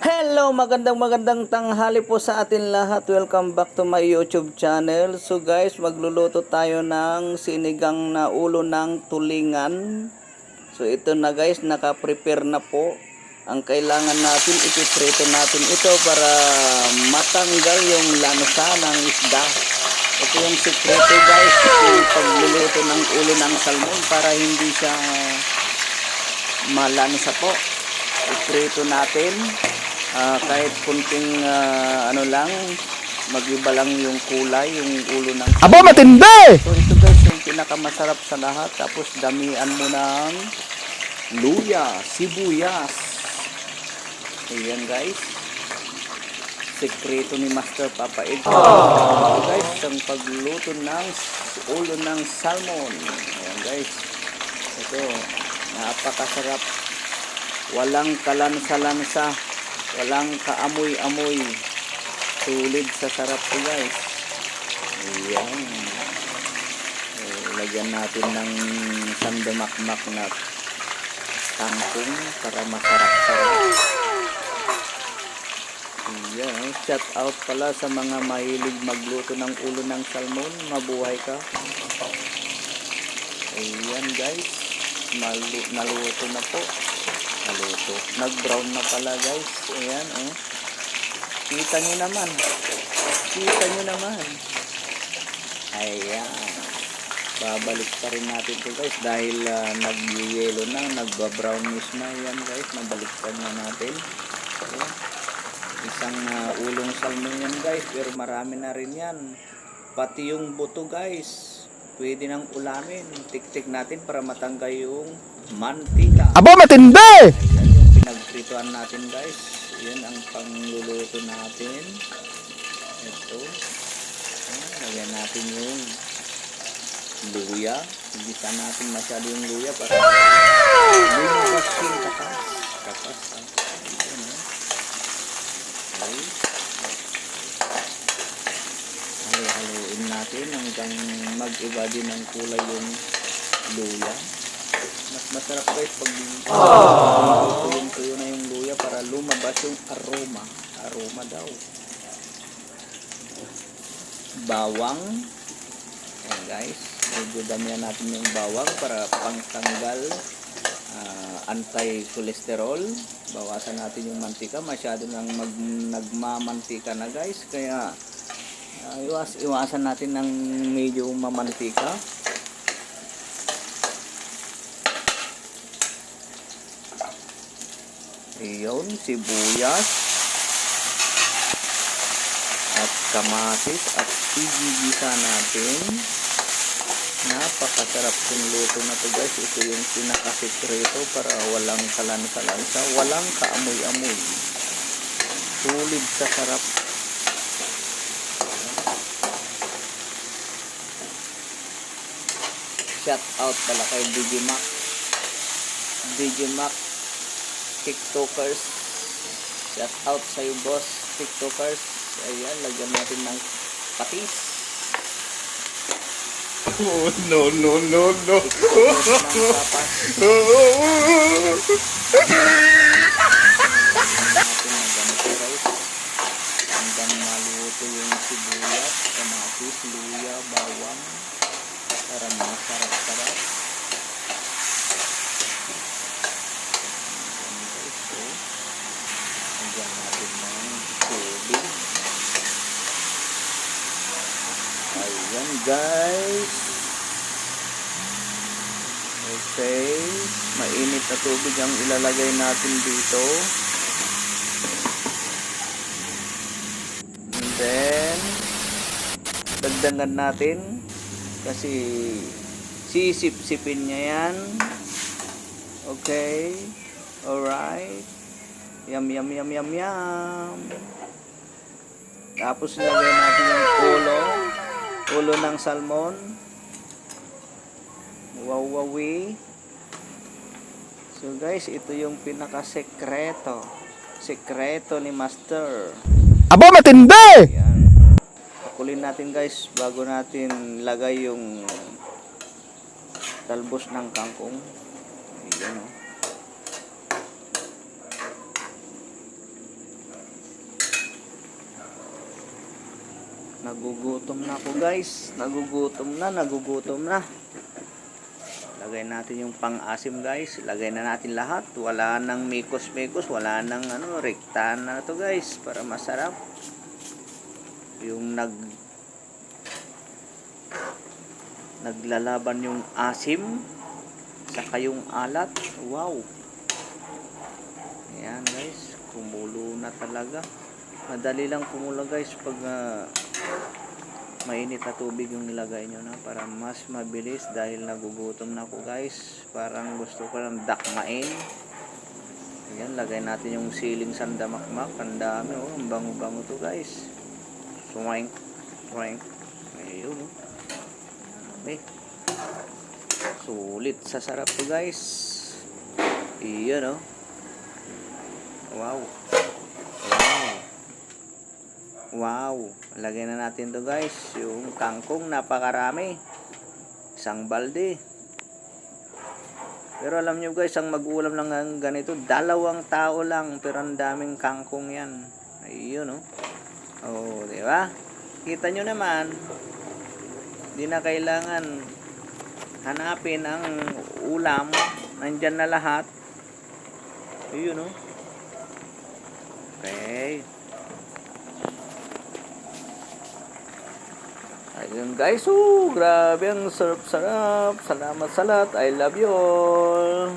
Hello, magandang magandang tanghali po sa atin lahat. Welcome back to my YouTube channel. So guys, magluluto tayo ng sinigang na ulo ng tulingan. So ito na guys, naka-prepare na po. Ang kailangan natin, ipiprito natin ito para matanggal yung lansa ng isda. Ito yung sekreto guys, yung pagluluto ng ulo ng salmon para hindi siya malansa po. Iprito natin Ah, kahit kunting ah, ano lang, magiba lang yung kulay, yung ulo ng Aba, matindi! So ito guys yung pinakamasarap sa lahat. Tapos damihan mo ng luya, sibuyas. Ayan guys. Sekreto ni Master Papa Ed. Ito guys, ang pagluto ng ulo ng salmon. Ayan guys. Ito, napakasarap. Walang kalansa-lansa. Walang kaamoy-amoy. Tulid sa sarap ko guys. Ayan. Eh, lagyan natin ng sandamakmak na tangkong para masarap-sarap. Ayan. Shout out pala sa mga mahilig magluto ng ulo ng salmon. Mabuhay ka. Ayan guys. Malu naluto na po. Naluto. Nag-brown na pala guys. Ayan oh. Kita nyo naman. Kita nyo naman. Ayan. Babalik pa rin natin to guys dahil uh, nag-yellow na, nagba-brownish na yan guys. Nabaliktad na natin. Ayan. Isang uh, ulong salmon yan guys pero marami na rin yan. Pati yung buto guys. Pwede nang ulamin. Tik-tik natin para matanggal yung mantika. Aba, matindi! Ayan yung pinagprituan natin guys. Yan ang pangluluto natin. Ito. Lagyan natin yung luya. Hindi natin masyado yung luya para lumabas yung kapas. Kapas. ah. Ayan, ah. Okay. Natin hanggang mag-iba din ng kulay yung luya. Mas masarap guys pag tuyong-tuyo na yung luya para lumabas yung aroma. Aroma daw. Bawang. Ayan guys. Medyo natin yung bawang para pangtanggal ah, anti-cholesterol. Bawasan natin yung mantika. Masyado nang mag, nagmamantika na guys. Kaya ah, iwas, iwasan natin ng medyo mamantika. Iyon, sibuyas at kamatis at igigisa natin. Napakasarap yung luto na to guys. Ito yung pinakasikreto para walang kalansa-lansa, walang kaamoy-amoy. Tulid sa sarap. Shout out pala kay Digimac. Digimac TikTokers. Shout out sa iyo boss, TikTokers. Ayan, lagyan natin ng patis. Oh, no, no, no, no. Hanggang maluto yung sibuyas, kamatis, luya, bawang. Para masarap-sarap. Ayan guys, so. Hanggang natin ng tubig. Ayan guys. Okay. Mainit na tubig ang ilalagay natin dito. And then, dagdagan natin kasi sisip-sipin niya yan. Okay. Alright. Yum, yum, yum, yum, yum. Tapos lagay natin yung ulo. Ulo ng salmon. Wow, wowie. So guys, ito yung pinaka-sekreto. Sekreto ni Master. Aba, matindi! Yan. Pakulin natin guys bago natin lagay yung talbos ng kangkong. Ayan oh. Nagugutom na ako guys. Nagugutom na, nagugutom na. Lagay natin yung pang-asim guys. Lagay na natin lahat. Wala nang mikos-mikos. Wala nang ano, rektahan na to guys. Para masarap. Yung nag naglalaban yung asim saka yung alat. Wow. Ayan guys. Kumulo na talaga. Madali lang kumulo guys pag ah, mainit na tubig yung nilagay nyo na para mas mabilis dahil nagugutom na ako guys. Parang gusto ko lang dakmain. Ayan lagay natin yung siling sandamakmak ang dami oh. Ang bango bango to guys. Swank swank ayun okay. sulit sa sarap to guys. Iyan oh. Wow Wow, lagyan na natin to guys, yung kangkong napakarami. Isang balde. Pero alam nyo guys, ang mag-ulam lang ng ganito, dalawang tao lang, pero ang daming kangkong yan. Ayun oh. Oh, di ba? Kita nyo naman, di na kailangan hanapin ang ulam, nandyan na lahat. Ayun oh. Okay. Ayun guys, oh, grabe ang sarap-sarap. Salamat sa lahat. I love you all.